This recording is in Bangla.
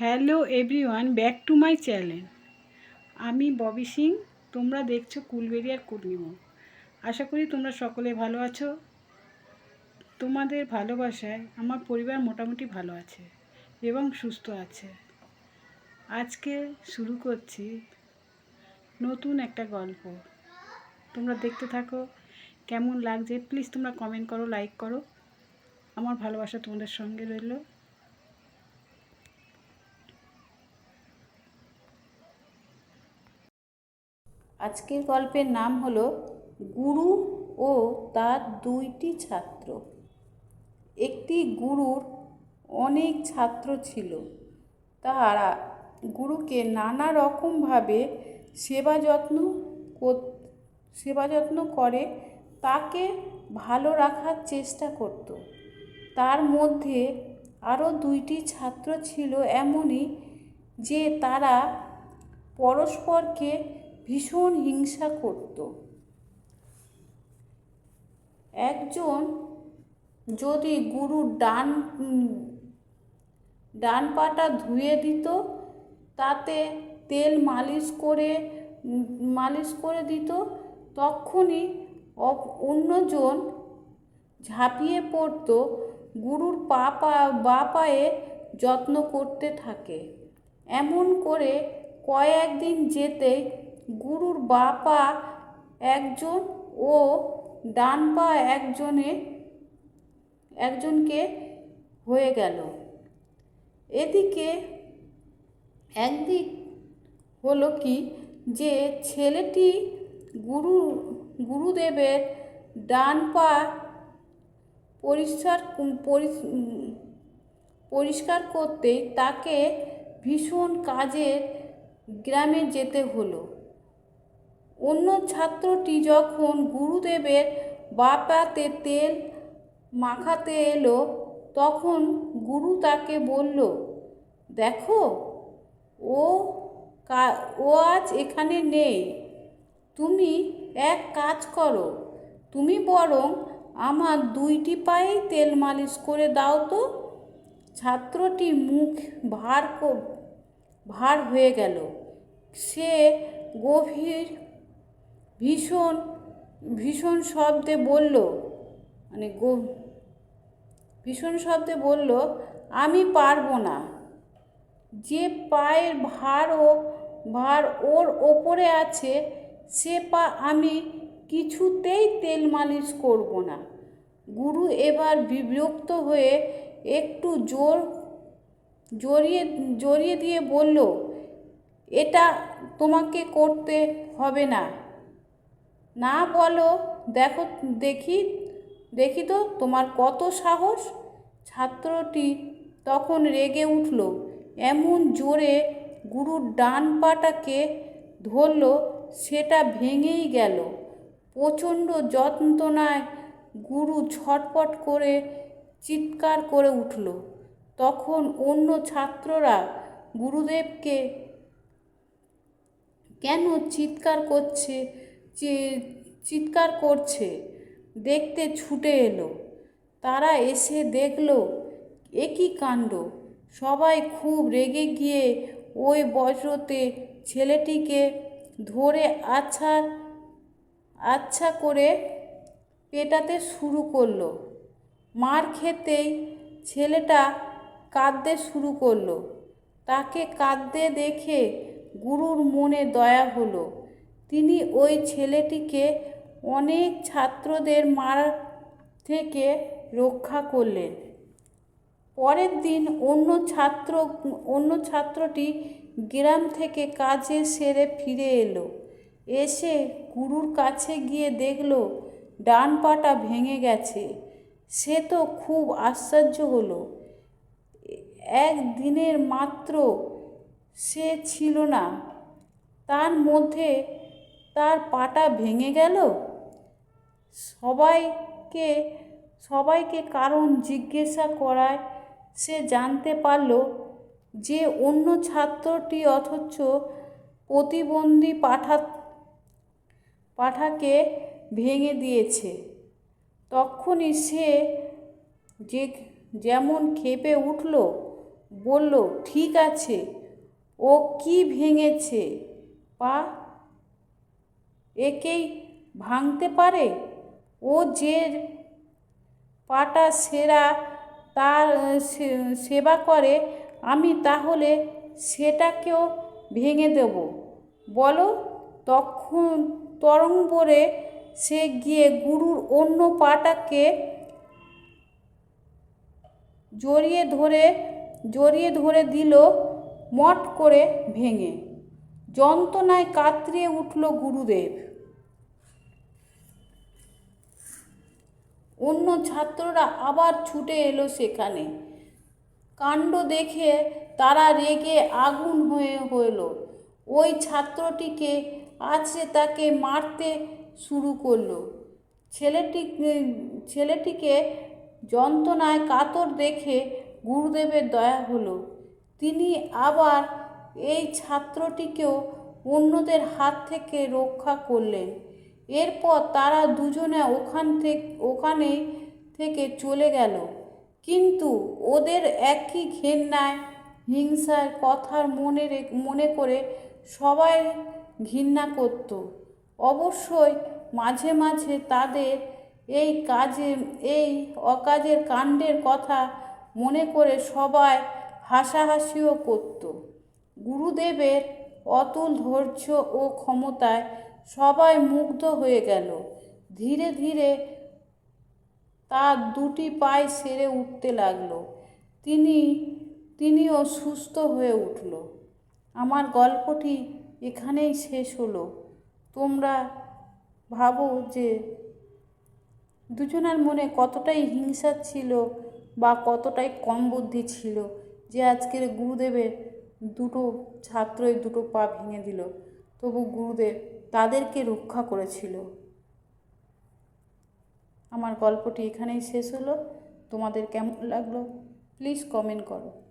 Hello everyone, back to my channel. আমি ববি সিং, তোমরা দেখছ কুলবেরিয়ার পূর্ণিমা আশা করি তোমরা সকলে ভালো আছো। তোমাদের ভালোবাসায় আমার পরিবার মোটামুটি ভালো আছে এবং সুস্থ আছে। আজকে শুরু করছি নতুন একটা গল্প। তোমরা দেখতে থাকো, কেমন লাগছে? প্লিজ তোমরা কমেন্ট করো লাইক করো। আমার ভালোবাসা তোমাদের সঙ্গে রইল। আজকের গল্পের নাম হল গুরু ও তার দুইটি ছাত্র। একটি গুরুর অনেক ছাত্র ছিল। তারা গুরুকে নানা রকমভাবে সেবা যত্ন সেবা যত্ন করে, তাকে ভালো রাখার চেষ্টা করত। তার মধ্যে আরও দুইটি ছাত্র ছিল এমনই যে তারা পরস্পরকে ভীষণ হিংসা করত। একজন যদি গুরুর ডান ডান পাটা ধুয়ে দিত, তাতে তেল মালিশ করে মালিশ করে দিত, তখনই অন্যজন ঝাঁপিয়ে পড়তো, গুরুর পা পা, বা পায়ে যত্ন করতে থাকে। এমন করে কয়েকদিন যেতে গুরুর বা পা একজন ও ডান পা একজনে, একজনকে হয়ে গেল। এদিকে একদিক হলো কি? যে ছেলেটি গুরু, গুরুদেবের ডান পা পরিষ্কার পরিষ্কার করতে তাকে ভীষণ কাজের গ্রামে যেতে হলো। অন্য ছাত্রটি যখন গুরুদেবের বাপাতে তেল মাখাতে এলো, তখন গুরু তাকে বলল, দেখো, ও ও আজ এখানে নেই। তুমি এক কাজ করো, তুমি বরং আমার দুইটি পায়েই তেল মালিশ করে দাও তো। ছাত্রটি মুখ ভার ভার হয়ে গেল। সে গভীর ভীষণ ভীষণ শব্দে বলল মানে গো, ভীষণ শব্দে বলল, আমি পারব না। যে পায়ের ভার ও, ভার ওর ওপরে আছে, সে পা আমি কিছুতেই তেল মালিশ করব না। গুরু এবার বিরক্ত হয়ে একটু জোর, জড়িয়ে জড়িয়ে দিয়ে বলল, এটা তোমাকে করতে হবে না। না বলো, দেখো, দেখি দেখি তো তোমার কত সাহস। ছাত্রটি তখন রেগে উঠল, এমন জোরে গুরুর ডান পাটাকে ধরল, সেটা ভেঙেই গেল। প্রচণ্ড যন্ত্রণায় গুরু ছটপট করে চিৎকার করে উঠল। তখন অন্য ছাত্ররা গুরুদেবকে, কেন চিৎকার করছে? চিৎকার করছে, দেখতে ছুটে এলো। তারা এসে দেখল একই কাণ্ড? সবাই খুব রেগে গিয়ে ওই বজ্রতে ছেলেটিকে ধরে আচ্ছা আচ্ছা করে পেটাতে শুরু করল। মার খেতেই ছেলেটা কাঁদতে শুরু করল। তাকে কাঁদতে দেখে গুরুর মনে দয়া হলো। তিনি ওই ছেলেটিকে অনেক ছাত্রদের মার থেকে রক্ষা করলেন। পরের দিন অন্য ছাত্র, অন্য ছাত্রটি গ্রাম থেকে কাজে সেরে ফিরে এলো। এসে গুরুর কাছে গিয়ে দেখল, ডান পাটা ভেঙে গেছে। সে তো খুব আশ্চর্য হলো। এক দিনের মাত্র সে ছিল না। তার মধ্যে তার পাটা ভেঙে গেল। সবাইকে সবাইকে কারণ জিজ্ঞাসা করায় সে জানতে পারল যে অন্য ছাত্রটি অথচ প্রতিবন্ধী পাঠা, পাঠাকে ভেঙে দিয়েছে। তখনই সে যে, যেমন খেপে উঠল, বলল, ঠিক আছে, ও কি ভেঙেছে? পা একেই ভাঙতে পারে? ও যে পাটা সেরা, তার সেবা করে, আমি তাহলে সেটাকেও ভেঙে দেব। বলো, তখন তরঙ্গরে সে গিয়ে গুরুর অন্য পাটাকে জড়িয়ে ধরে জড়িয়ে ধরে দিল, মট করে ভেঙে। যন্ত্রণায় কাতরিয়ে উঠল গুরুদেব। অন্য ছাত্ররা আবার ছুটে এলো সেখানে। কাণ্ড দেখে তারা রেগে আগুন হয়ে হইল। ওই ছাত্রটিকে আছে তাকে মারতে শুরু করল। ছেলেটি, ছেলেটিকে যন্ত্রণায় কাতর দেখে গুরুদেবের দয়া হলো। তিনি আবার এই ছাত্রটিকেও অন্যদের হাত থেকে রক্ষা করলেন। এরপর তারা দুজনে ওখান থেকে, ওখানে থেকে চলে গেল। কিন্তু ওদের একই ঘেন্নায় হিংসার কথার মনে মনে করে সবাই ঘৃণা করত। অবশ্যই মাঝে মাঝে তাদের এই কাজে, এই অকাজের কাণ্ডের কথা মনে করে সবাই হাসাহাসিও করত। গুরুদেবের অতুল ধৈর্য ও ক্ষমতায় সবাই মুগ্ধ হয়ে গেল। ধীরে ধীরে তার দুটি পায়ে সেরে উঠতে লাগল। তিনি, তিনিও সুস্থ হয়ে উঠল। আমার গল্পটি এখানেই শেষ হলো। তোমরা ভাবো যে দুজনের মনে কতটাই হিংসা ছিল বা কতটাই কম বুদ্ধি ছিল যে আজকের গুরুদেবের দুটো ছাত্রই দুটো পা ভেঙে দিল, তবু গুরুদেব তাদেরকে রক্ষা করেছিল। আমার গল্পটি এখানেই শেষ হলো। তোমাদের কেমন লাগল? প্লিজ কমেন্ট করো।